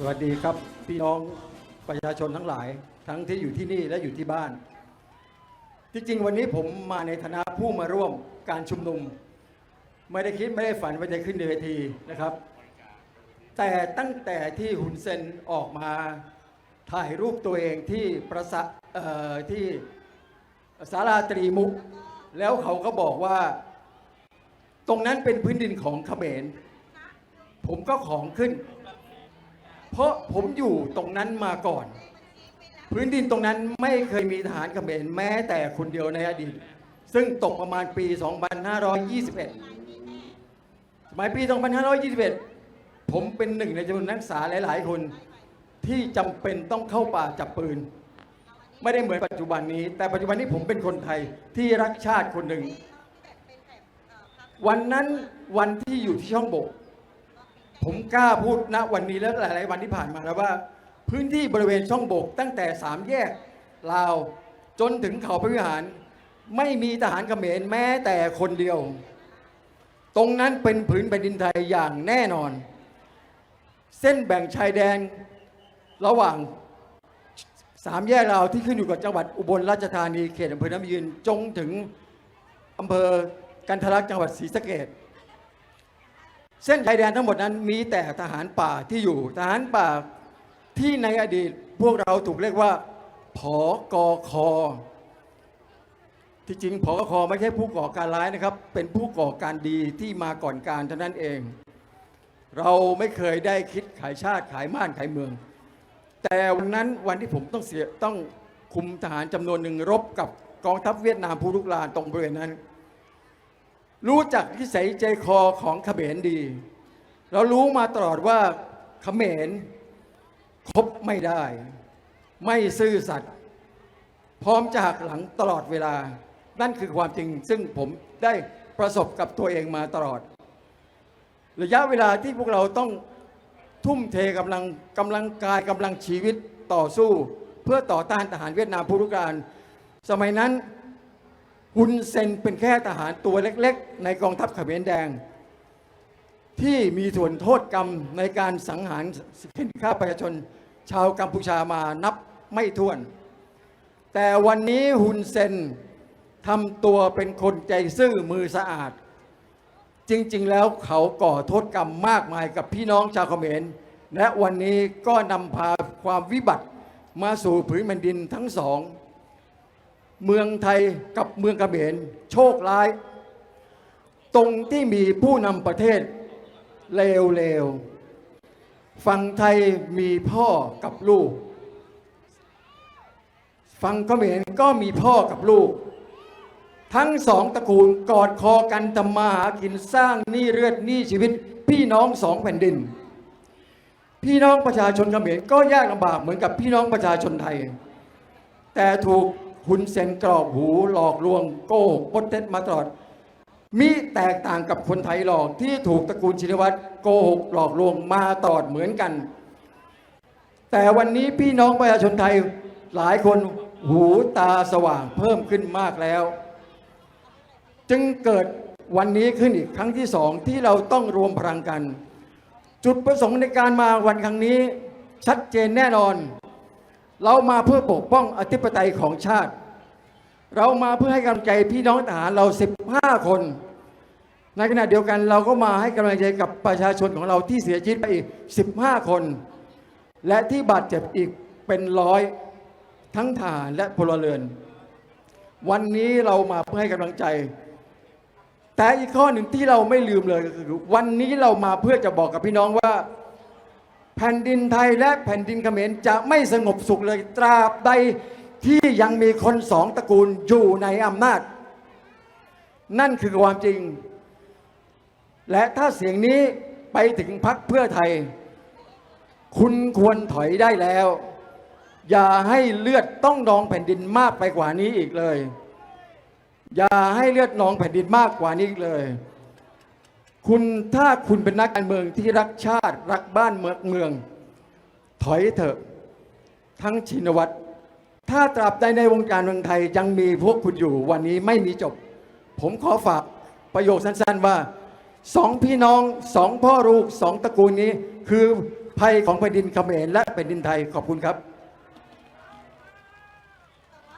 สวัสดีครับพี่น้องประชาชนทั้งหลาย ทั้งที่อยู่ที่นี่และอยู่ที่บ้าน ที่จริงวันนี้ผมมาในฐานะผู้มาร่วมการชุมนุม ไม่ได้คิดไม่ได้ฝันว่าจะขึ้นเวทีนะครับ แต่ตั้งแต่ที่หุนเซนออกมาถ่ายรูปตัวเองที่ประสะที่ศาลาตรีมุก แล้วเขาก็บอกว่า ตรงนั้นเป็นพื้นดินของเขมรผมก็ของขึ้น เพราะผมอยู่ตรงนั้นมาก่อน พื้นดินตรงนั้นไม่เคยมีทหารเขมรแม้แต่คนเดียวในอดีต ซึ่งตกประมาณปี 2521 สมัยปี 2521 ผมเป็นหนึ่งในจำนวนนักศึกษาหลาย ๆ คนที่จำเป็นต้องเข้าป่าจับปืน ไม่ได้เหมือนปัจจุบันนี้ แต่ปัจจุบันนี้ผมเป็นคนไทยที่รักชาติคนหนึ่ง วันนั้นวันที่อยู่ที่ช่องโบก ผมกล้าพูดณวันนี้และหลาย ๆ วันที่ผ่านมาแล้วว่า พื้นที่บริเวณช่องบก ตั้งแต่สามแยกลาวจนถึงเขาพระวิหาร ไม่มีทหารเขมรแม้แต่คนเดียว ตรงนั้นเป็นผืนแผ่นดินไทยอย่างแน่นอน เส้นแบ่งชายแดนระหว่างสามแยกลาวที่ขึ้นอยู่กับจังหวัดอุบลราชธานีเขตอำเภอน้ำยืนจงถึงอำเภอกันทลักจังหวัดศรีสะเกษ เส้นชายแดนทั้งหมดนั้นมีแต่ทหารป่าที่อยู่ทหารป่าที่ในอดีตพวกเราถูกเรียกว่าผอกอคอที่จริงผอกอคอไม่ใช่ผู้ก่อการร้ายนะครับ เป็นผู้ก่อการดีที่มาก่อนการเท่านั้นเอง เราไม่เคยได้คิดขายชาติขายม่านขายเมือง แต่วันนั้นวันที่ผมต้องเสียต้องคุมทหารจำนวนหนึ่งรบกับกองทัพเวียดนามผู้ลุกลานตรงบริเวณนั้น รู้จักนิสัยใจคอของเขมรดี เรารู้มาตลอดว่าเขมรคบไม่ได้ ไม่ซื่อสัตย์พร้อมจะหักหลังตลอดเวลา นั่นคือความจริง ซึ่งผมได้ประสบกับตัวเองมาตลอด ระยะเวลาที่พวกเราต้องทุ่มเทกำลังกำลังกายกำลังชีวิตต่อสู้ เพื่อต่อต้านทหารเวียดนามผู้รุกรานสมัยนั้น ฮุนเซนเป็นแค่ทหารตัวเล็กๆ ในกองทัพเขมรแดง ที่มีส่วนโทษกรรมในการสังหารเข็นฆ่าประชาชนชาวกัมพูชามานับไม่ถ้วน แต่วันนี้ฮุนเซนทำตัวเป็นคนใจซื่อมือสะอาด จริงๆแล้วเขาก่อโทษกรรมมากมายกับพี่น้องชาวเขมร และวันนี้ก็นำพาความวิบัติมาสู่ผืนแผ่นดินทั้งสอง เมืองไทยกับเมืองกเขมรโชคร้าย ตรงที่มีผู้นำประเทศเลวๆฝั่งไทยมีพ่อกับลูกฝั่งเขมรก็มีพ่อกับลูก ทั้งสองตระกูลกอดคอกันทำมาหากินสร้างหนี้เลือดหนี้ชีวิต พี่น้องสองแผ่นดิน พี่น้องประชาชนเขมรก็ยากลำบากเหมือนกับพี่น้องประชาชนไทย แต่ถูก หุนเซนกรอกหูหลอกลวงโกหกปดเท็จมาตลอดมิแตกต่างกับคนไทยหลอกที่ถูกตระกูลชินวัตรโกหกหลอกลวงมาตลอดเหมือนกัน แต่วันนี้พี่น้องประชาชนไทยหลายคนหูตาสว่างเพิ่มขึ้นมากแล้ว จึงเกิดวันนี้ขึ้นอีกครั้งที่สองที่เราต้องรวมพลังกัน จุดประสงค์ในการมาวันครั้งนี้ชัดเจนแน่นอน เรามาเพื่อปกป้องอธิปไตยของชาติ เรามาเพื่อให้กำลังใจพี่น้องทหารเรา 15 คน ในขณะเดียวกันเราก็มาให้กำลังใจกับประชาชนของเราที่เสียชีวิตไปอีก 15 คน และที่บาดเจ็บอีกเป็นร้อยทั้งทหารและพลเรือน วันนี้เรามาเพื่อให้กำลังใจ แต่อีกข้อหนึ่งที่เราไม่ลืมเลยก็คือ วันนี้เรามาเพื่อจะบอกกับพี่น้องว่า แผ่นดินไทยและแผ่นดินเขมรจะไม่สงบสุขเลยตราบใดที่ยังมีคนสองตระกูลอยู่ในอำนาจ นั่นคือความจริง และถ้าเสียงนี้ไปถึงพักเพื่อไทย คุณควรถอยได้แล้ว อย่าให้เลือดต้องนองแผ่นดินมากไปกว่านี้อีกเลย อย่าให้เลือดนองแผ่นดินมากกว่านี้อีกเลย คุณถ้าคุณเป็นนักการเมืองที่รักชาติรักบ้านเมืองเมือง ถอยเถอะ ทั้งชินวัตรถ้าตราบใดในวงการเมืองไทยยังมีพวกคุณอยู่วันนี้ไม่มีจบ ผมขอฝากประโยคสั้นๆว่าสองพี่น้องสองพ่อลูกสองตระกูลนี้ คือภัยของแผ่นดินเขมรและแผ่นดินไทยขอบคุณครับ